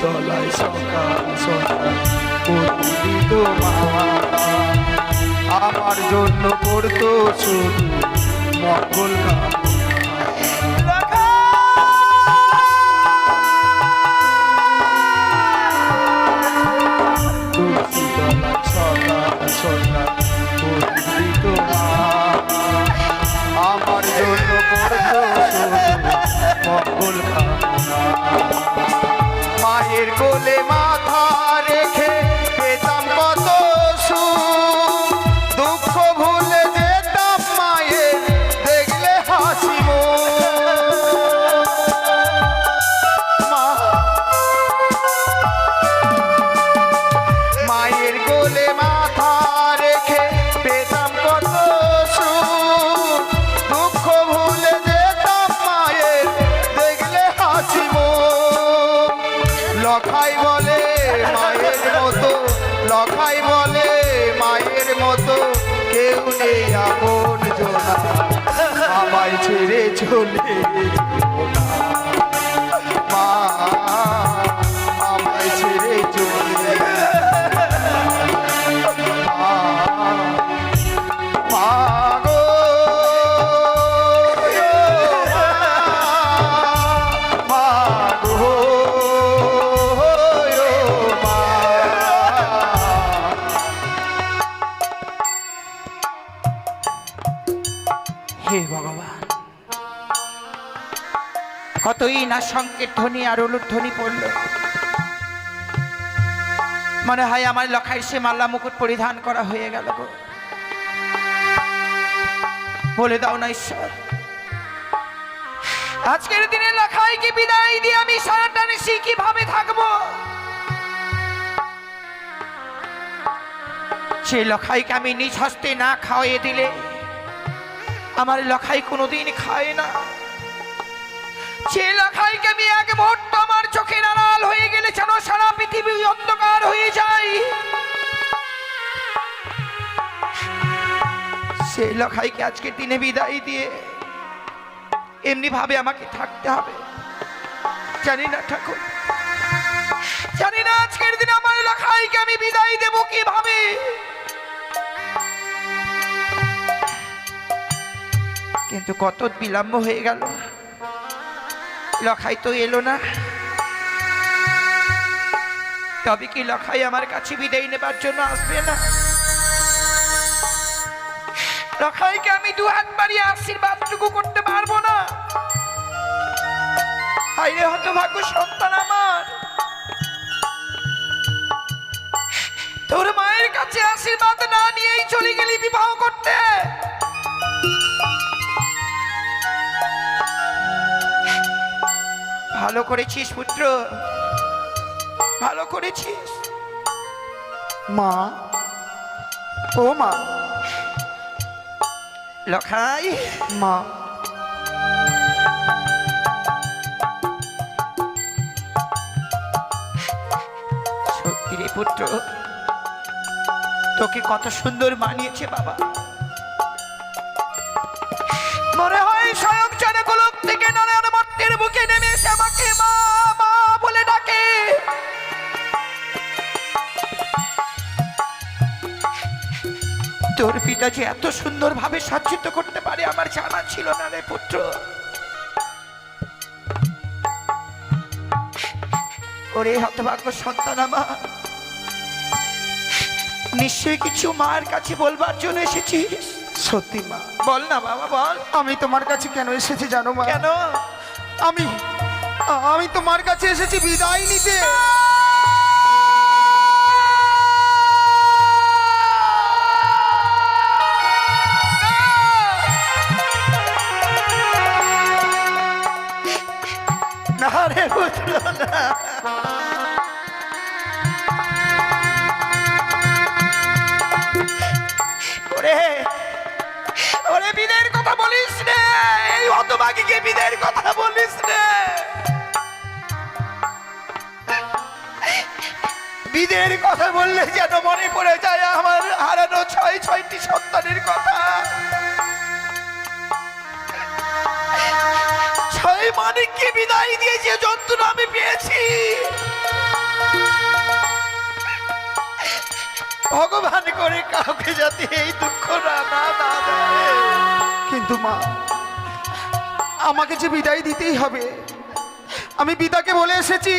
তলায় সকাল সকাল পরিচিত আমার জন্য করতো শুধু মঙ্গল আমার জন্য করতো শুধু কোলে মাথা না সংকীর্তনী আর অনুধ্বনি পড়ল। মনে হয় আমার লখাই সে মাল্লা মুকুট পরিধান করা হয়ে গেল বলে দাও না ঈশ্বর। আজকের দিনে লখাইকে বিদায় দিয়ে আমি সারাটা নিশি কীভাবে থাকব? সেই লখাইকে আমি নিজ হস্তে না খাওয়াইয়ে দিলে, আমার লখাই কোনোদিন খায় না। লখাইকে আমি আমার চোখের আড়াল হয়ে গেলে যেন সারা পৃথিবী অন্ধকার হয়ে যায়। লখাইকে আজকে দিনে বিদায় দিয়ে এমনি ভাবে আমাকে থাকতে হবে। জানি না ঠাকুর, জানি না আজকের দিনে আমার লখাইকে আমি বিদায় দেবো কীভাবে। কিন্তু কত বিলম্ব হয়ে গেল। লখাই তো এলো না। তবে কি লখাই আমার কাছে বিদায় নেবার জন্য আসবে না? লখাইকে আমি দু হাত বাড়িয়ে আশীর্বাদটুকু করতে পারব না। হাইরে হতভাগ্য সন্তান আমার। তোর মায়ের কাছে আশীর্বাদ না নিয়েই চলে গেলি বিবাহ করতে। ভালো করেছিস, পুত্র। ভালো করেছিস। মা, ও মা। লখাই, মা। সত্যি পুত্র, তোকে কত সুন্দর মানিয়েছে বাবা। মনে হয় স্বয়ং জনকলক থেকে নারায়ণ মর্তের বুকে নেমে এসে আমাকে মা মা বলে ডাকে। তোর পিতা যে এত সুন্দর ভাবে সজ্জিত করতে পারে আমার জানা ছিল না রে পুত্র। ওরে হতভাগ্য সন্তান আমার নিশ্চয়ই কিছু মার কাছে বলবার জন্য এসেছিস। সত্যি মা। বল না বাবা বল। আমি তোমার কাছে কেন এসেছি জানো মা? কেন? আমি আমি তোমার কাছে এসেছি বিদায় নিতে। ওরে কথা বলিস রে, এই হতভাগীকে বিদের কথা বলিস বিদের কথা বললে যেন মনে পড়ে যায় আমার হারানো ছয় ছয়টি সন্তানের কথা। ছয় মানিককে বিদায় দিয়ে যে যন্ত্রণা আমি পেয়েছি। ভগবান করে কাউকে যাতে এই দুঃখ না না কিন্তু মা আমাকে যে বিদায় দিতেই হবে আমি পিতাকে বলে এসেছি।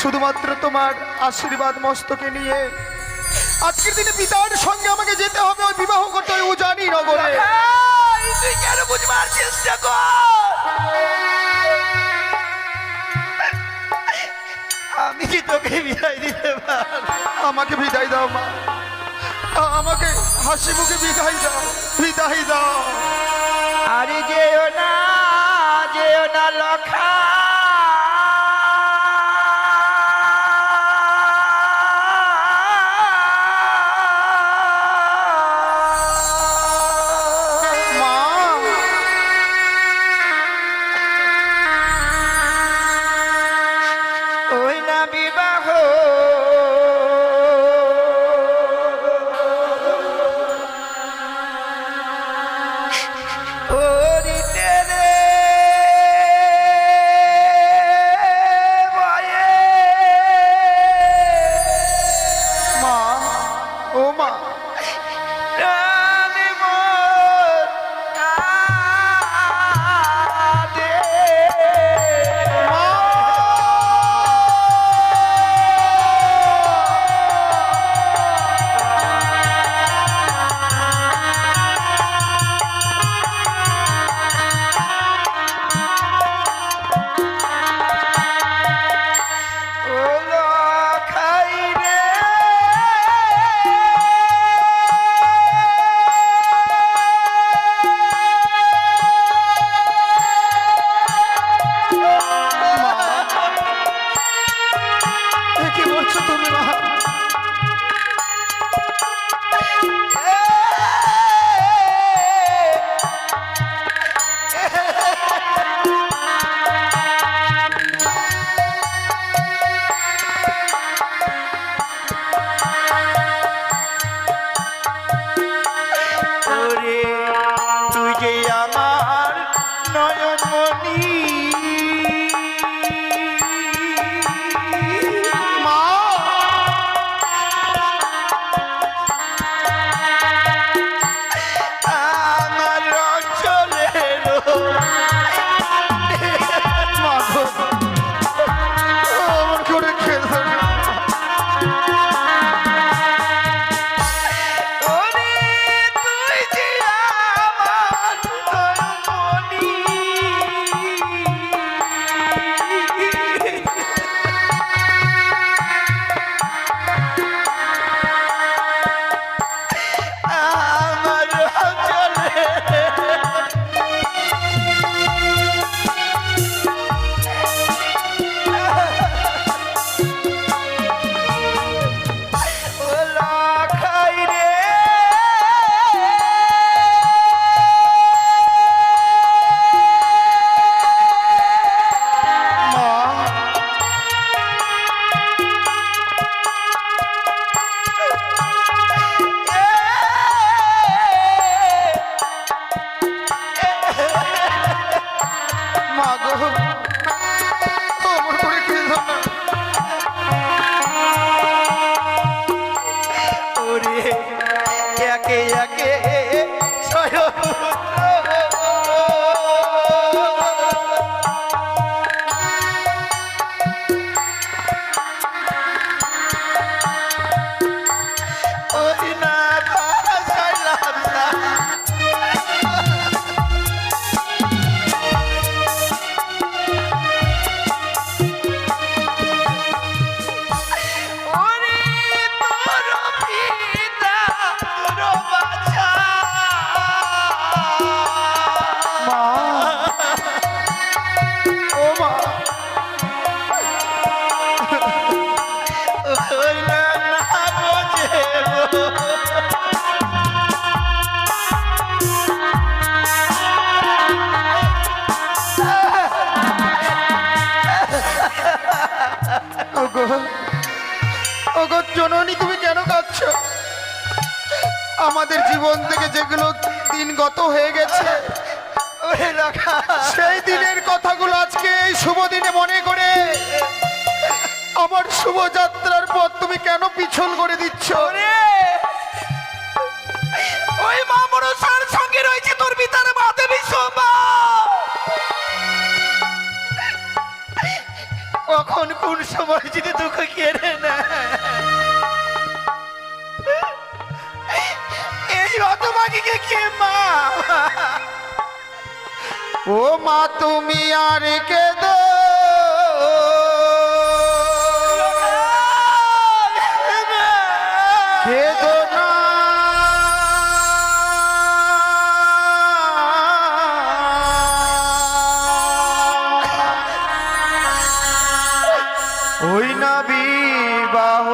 শুধুমাত্র তোমার আশীর্বাদ মস্তকে নিয়ে। আজকের দিনে পিতার সঙ্গে আমাকে যেতে হবে ওই বিবাহ করতে ও জানি নগরে। তুই কেন আমি কি তোকে বিদায় দিতে পার আমাকে বিদায় দাও মা। আমাকে হাসি মুখে বিদায় দাও বিদায় দাও। আর যেও না যেও না লখা। জগৎ জননী তুমি কেন কাঁদছ? আমাদের জীবন থেকে যেগুলো দিন গত হয়ে গেছে সেই দিনের কথাগুলো আজকে এই শুভ দিনে মনে করে আমার শুভযাত্রার পর তুমি কেন পিছল করে দিচ্ছ? রে ওই মা মনসার সঙ্গে রয়েছে তোর পিতার মাতে বিশ্বমা কখন কোন সময় যদি তোকে কেড়ে নেয়? হতভাগীকে কে মা ও মা তুমি আর কেঁদো। না। ওই না বিবাহ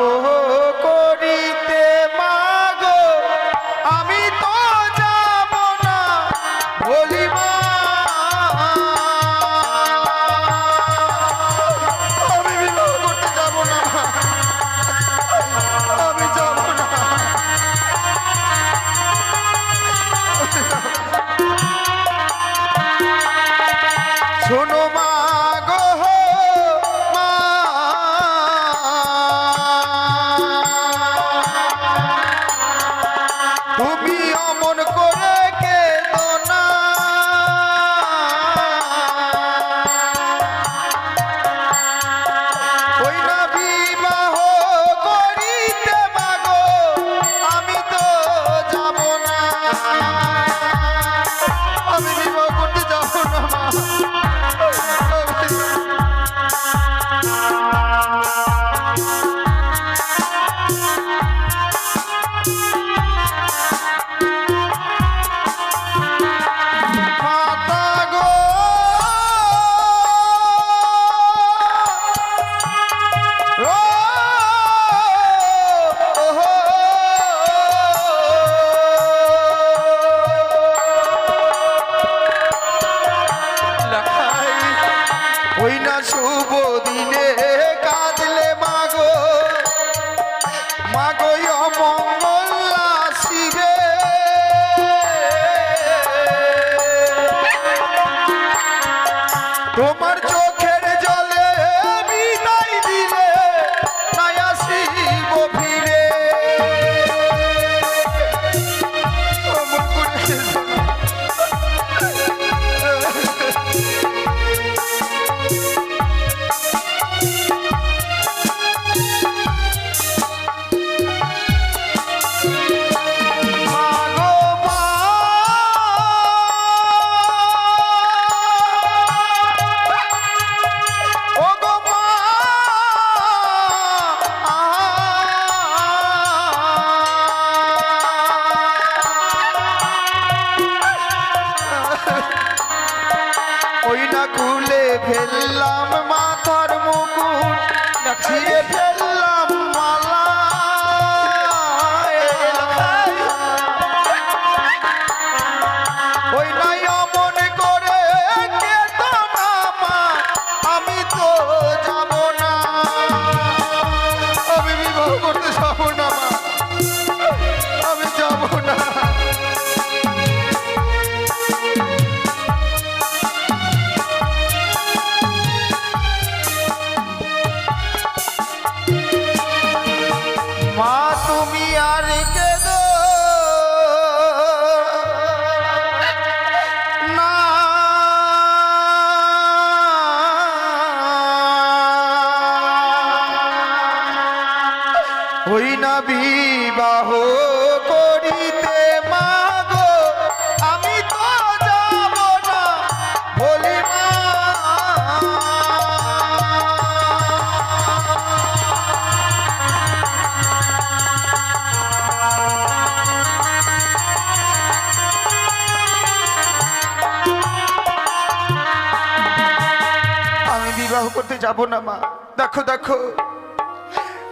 যাব না, মা। দেখো দেখো।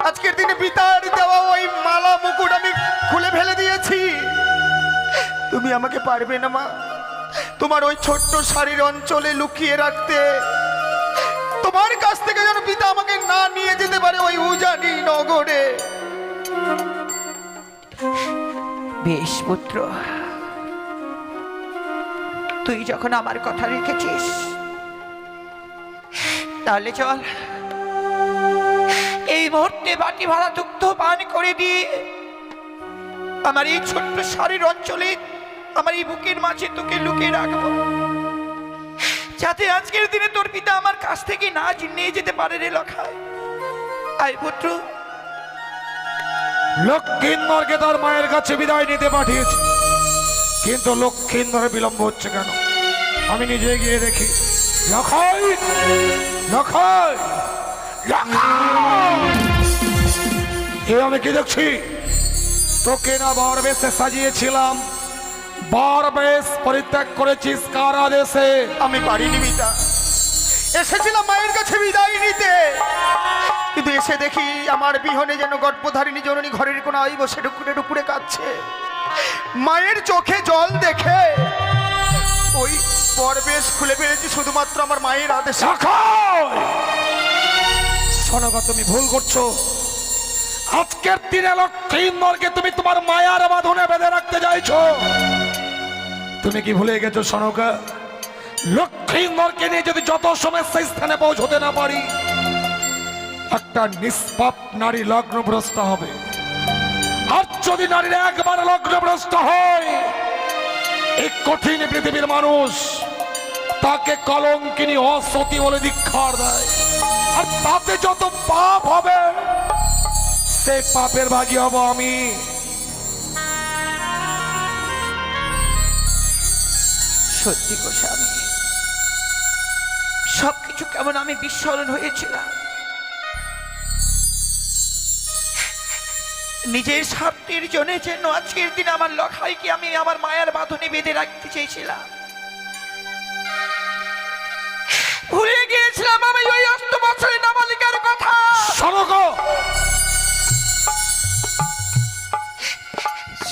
আজকের দিনে পিতার দেওয়া ওই মালা মুকুট আমি খুলে ফেলে দিয়েছি। তুমি আমাকে পারবে না, মা। তোমার ওই ছোট্ট শাড়ির অঞ্চলে লুকিয়ে রাখতে। তোমার কাছ থেকে যেন পিতা আমাকে না নিয়ে যেতে পারে ওই উজানি নগরে। বেশ, পুত্র। তুই যখন আমার কথা রেখেছিস তাহলে চল। এই মুহূর্তে বাটি ভাড়া দুগ্ধ পান করে দিয়ে আমার এই ছোট্ট শরীর অঞ্চলে আমার এই বুকের মাঝে তোকে লুকিয়ে রাখব। যাতে আজকের দিনে তোর পিতা আমার কাছ থেকে না নিয়ে যেতে পারে রে লখায় আয় পুত্র। লক্ষ্মীন্দরকে তার মায়ের কাছে বিদায় নিতে পাঠিয়েছে। কিন্তু লক্ষ্মীন্দরের বিলম্ব হচ্ছে কেন? আমি নিজে গিয়ে দেখি। লখাই! লখাই! এ আমি কি দেখছি? তোকে না বর বেশে সাজিয়েছিলাম। বর বেশ পরিত্যাগ করেছিস কার আদেশে? আমি পারিনি পিতা এসেছিলাম মায়ের কাছে বিদায় নিতে। কিন্তু এসে দেখি আমার বিহনে যেন গর্ভধারিণী জননী ঘরের কোনো আই বসে ডুকুরে ডুকুরে কাঁদছে। মায়ের চোখে জল দেখে ওই পরবেশ খুলে ফেলেছি শুধুমাত্র আমার মায়ের আদেশে। শোনগা তুমি ভুল করছ। আজকের দিনে লক্ষ্মীন্দরকে তুমি তোমার মায়ার বাঁধনে বেঁধে রাখতে চাইছো। তুমি কি ভুলে গেছো শোনকা লক্ষ্মীন্দরকে নিয়ে যদি যত সময় সেই স্থানে পৌঁছতে না পারি, একটা নিষ্পাপ নারী লগ্নভ্রষ্ট হবে। আর যদি নারীরা একবার লগ্নভ্রষ্ট হয় এই কঠিন পৃথিবীর মানুষ তাকে কলঙ্কিনী অসতী বলে দীক্ষার দেয়। আর তাতে যত পাপ হবে, সে পাপের ভাগী হব আমি। সত্যি গো স্বামী সবকিছু কেমন আমি বিস্মরণ হয়েছিলাম। নিজের স্বার্থের জন্য যেন আজকের দিন আমার লখাইকে আমি আমার মায়ের বাঁধনে বেঁধে রাখতে চেয়েছিলাম। ভুলে গিয়েছিলাম আমি ওই অষ্ট বছরের নাবালিকার কথা। সনক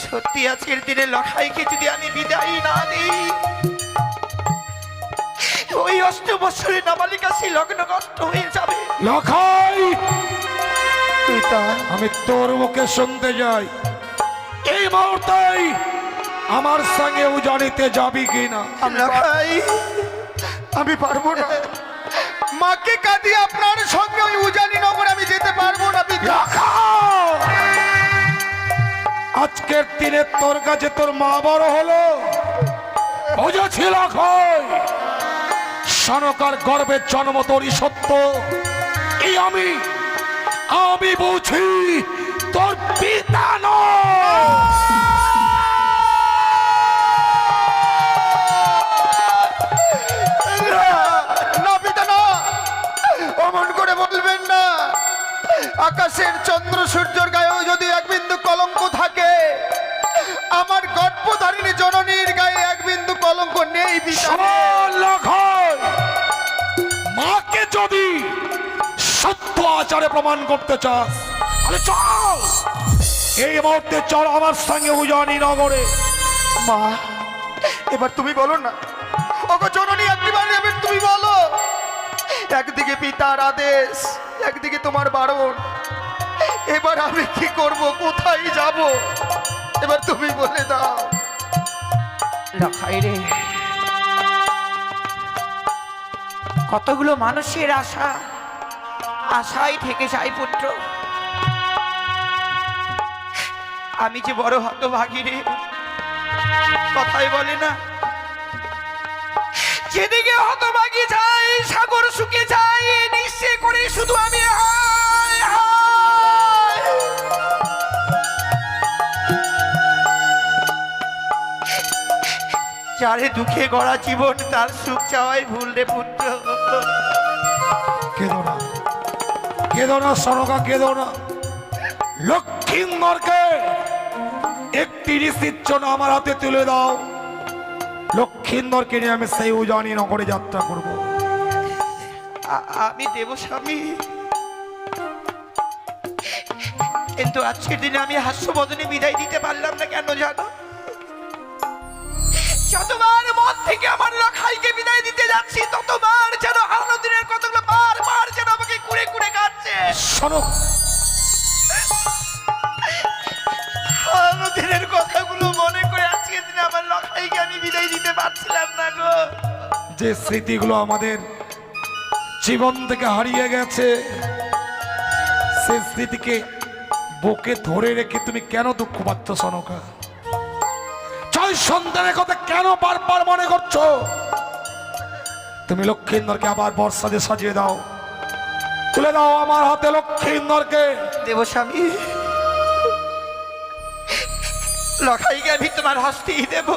সত্যি আজকের দিনে লখাইকে যদি আমি বিদায় না দিই ওই অষ্ট বছরের নাবালিকা সেই লগ্ন কষ্ট হয়ে যাবে। লখাই! পিতা আমি তোর মুখে শুনতে যাই। এই মুহূর্তেই আমার সঙ্গে উজানিতে যাবি কিনা ভাই আমি পারব না। মাকে কাঁদিয়ে আপনার সঙ্গে ওই উজানি নগর আমি যেতে পারব না পিতা! আজকের দিনে তোর কাছে তোর মা বড় হলো। বুঝেছি লখাই সনকার গর্বের জন্ম তোরই সত্য। এই আমি আমি বুঝি তোর পিতা না, না পিতা না। অমন করে বলবেন না। আকাশের চন্দ্র সূর্যর গায়েও যদি এক বিন্দু কলঙ্ক থাকে আমার গর্ভধারিণী জননীর গায়ে এক বিন্দু কলঙ্ক নেই পিতা। মাকে যদি সত্য আচারে প্রমাণ করতে চাস। তাহলে চল! এই মুহূর্তে চল আমার সঙ্গে উজানি নগরে। মা এবার তুমি বলো না। ওগো জননী একবার এবার তুমি বলো। একদিকে পিতার আদেশ একদিকে তোমার বারণ। এবার আমি কি করব কোথায় যাব? এবার তুমি বলে দাও। লখাই রে কতগুলো মানুষের আশা। আশাই থেকে যায় পুত্র। আমি যে বড় হতভাগী রে কথাই বলে না। যেদিকে হতভাগী যাই, সাগর শুকে যাই নিশ্চয় করে শুধু আমি যারে দুঃখে গড়া জীবন, তার সুখ চাওয়াই ভুল রে পুত্র। কেঁদো না সনকা কেঁদো না লক্ষ্মীন্দরকে একটি ঋষির আমার হাতে তুলে দাও। লক্ষ্মীন্দরকে নিয়ে আমি সেই উজানি নগরে যাত্রা করব। আমি দেব স্বামী। কিন্তু আজকের দিনে আমি হাস্যবদনে বিদায় দিতে পারলাম না কেন জানো? যতবার মন থেকে আমার লখাইকে যে স্মৃতিগুলো আমাদের জীবন থেকে হারিয়ে গেছে, সে স্মৃতিকে বুকে ধরে রেখে তুমি কেন দুঃখ পাচ্ছ সনকা? ছয় সন্তানের কথা কেন বারবার মনে করছ? তুমি লক্ষ্মীন্দরকে আবার বর্ষা দিয়ে সাজিয়ে দাও। তুলে দাও আমার হাতে লক্ষ্মীন্দরকে দেবস্বামী লখাইকে আমি তোমার হস্তেই দেব।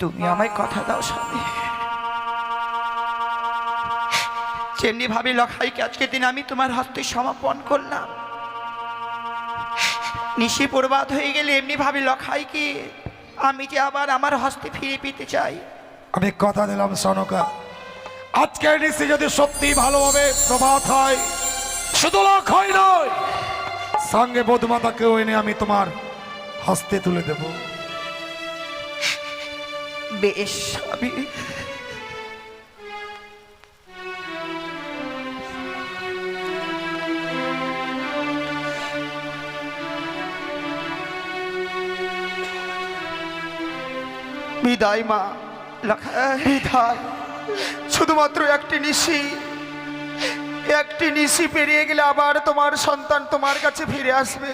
তুমি আমায় কথা দাও স্বামী। যেমনি ভাবে লখাইকে আজকে দিন আমি তোমার হস্তে সমাপন করলাম। নিশি প্রবাদ হয়ে গেলে এমনি ভাবে লখাইকে আমি যে আবার আমার হস্তে ফিরে পেতে চাই। আমি কথা দিলাম সনকা। আজকের নিশি যদি সত্যি ভালোভাবে প্রভাত হয়, শুধু হয় নয়, সঙ্গে বধুমাতাকেও এনে আমি তোমার হস্তে তুলে দেব। বেশ, আমি বিদায়, মা। বিদায়। শুধুমাত্র একটি নিশি। একটি নিশি পেরিয়ে গেলে আবার তোমার সন্তান তোমার কাছে ফিরে আসবে।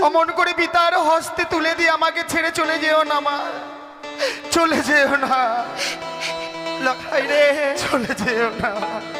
অমন করে পিতার হস্তে তুলে দিয়ে আমাকে ছেড়ে চলে যেও না, মা। চলে যেও না। লখাই রে চলে যেও না।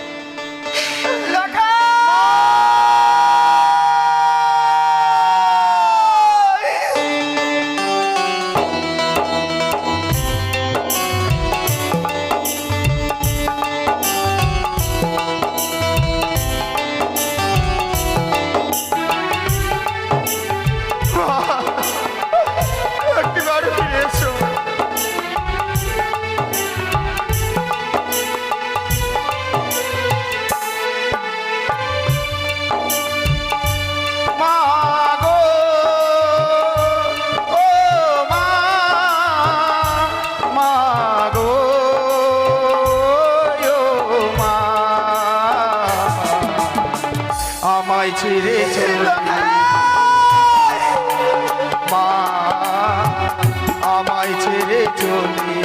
ছেড়ে চলে মা আমায় ছেড়ে চলে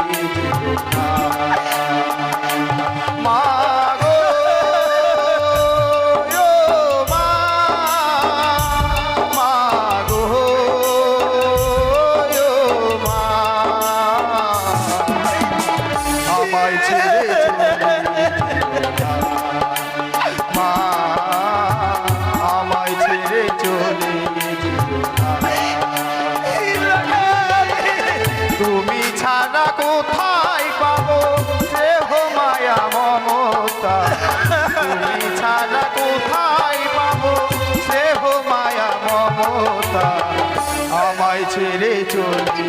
ছেড়ে চলছে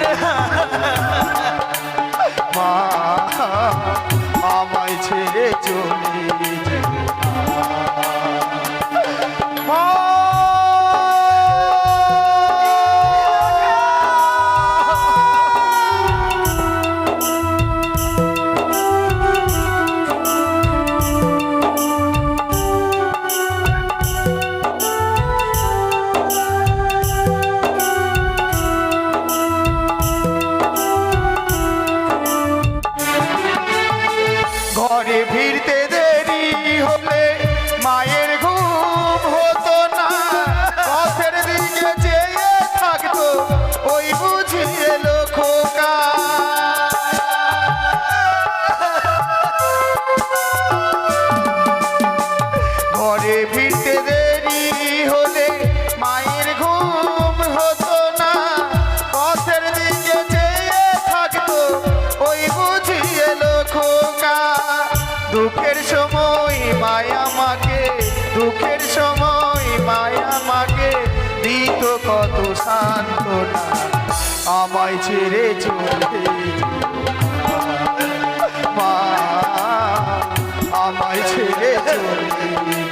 মা আমায় ছেড়ে চলে দিত কত সান্ত্বনা আমায় ছেড়ে চলে মা আমায় ছেড়ে চলে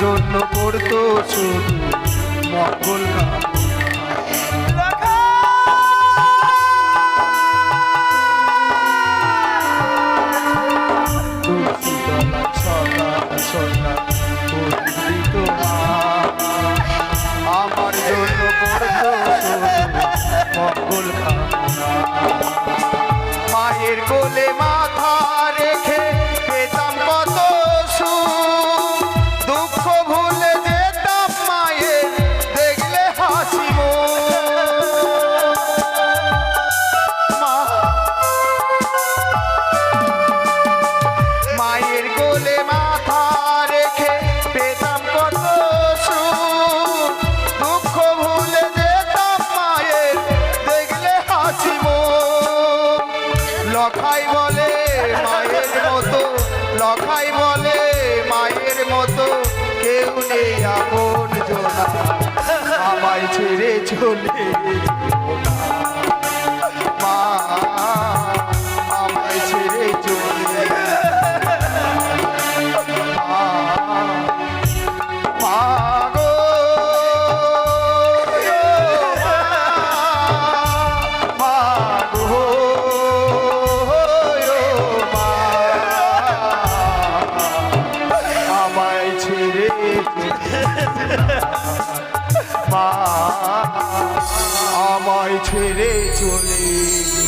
জন্য পড়তো শুধু মঙ্গল কামনা। দোলে মা আমায় ছেড়ে চলে। ছেড়ে মা আমায় ছেড়ে চলে